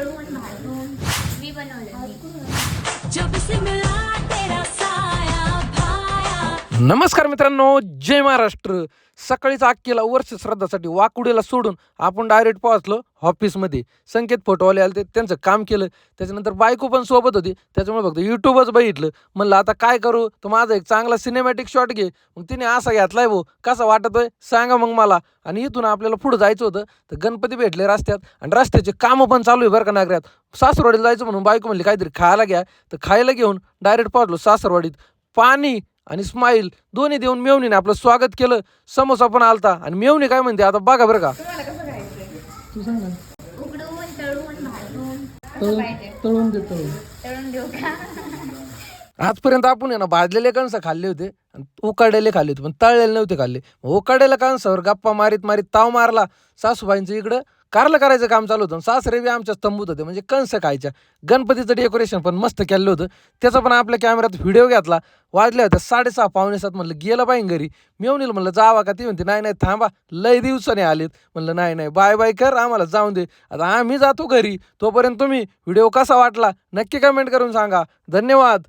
तळून भाजून मी बनवलं जब से मिला नमस्कार मित्रांनो जय महाराष्ट्र. सकाळीच अक्कीला वर्ष श्रद्धासाठी वाकुडीला सोडून आपण डायरेक्ट पोहोचलो ऑफिसमध्ये संकेत फोटोवाले आले ते त्यांचं काम केलं. त्याच्यानंतर बायको पण सोबत होती. त्याच्यामुळे फक्त यूट्यूबच बघितलं. म्हणलं आता काय करू? तर माझा एक चांगला सिनेमॅटिक शॉट घे. मग तिने असा घेतलाय भाऊ कसा वाटतोय? सांगा मग मला. आणि इथून आपल्याला पुढं जायचं होतं. तर गणपती भेटले रस्त्यात. आणि रस्त्याचे कामं पण चालू आहे बरं का नागऱ्यात सासरवाडीला जायचं म्हणून बायको म्हणली काहीतरी खायला घ्या. तर खायला घेऊन डायरेक्ट पोहोचलो सासरवाडीत. पाणी आणि स्माईल दोन्ही देऊन मेवणीने आपलं स्वागत केलं समोसा पण आलता. आणि मेवणी काय म्हणते आता बघा बरं का. तू सांग ना. उकडून तळून भाजून कसं पाहिजे? तळून देतो तळून. देऊ का? आजपर्यंत आपण आहे ना भाजलेले कणसं खाल्ले होते आणि उकाडलेले खाल्ले होते पण तळलेले नव्हते खाल्ले. उकाडलेल्या कणसावर गप्पा मारीत मारीत ताव मारला सासूबाईंचं इकडं कारलं करायचं काम चालू होतं. आणि सासरे बी आमच्या स्तंभूत होते. म्हणजे कंस खायच्या. गणपतीचं डेकोरेशन पण मस्त केलं होतं. त्याचा पण आपल्या कॅमेऱ्यात व्हिडिओ घेतला. वाजल्या होत्या साडेसहा पावणे सात म्हणलं गेलं पाहिजे घरी. मेवणीला म्हणलं जावा का ती? म्हणते नाही नाही थांबा. लय दिवसाने आलेत. म्हणलं नाही नाही बाय बाय कर आम्हाला जाऊन दे. आता आम्ही जातो घरी. तोपर्यंत तुम्ही व्हिडिओ कसा वाटला नक्की कमेंट करून सांगा. धन्यवाद.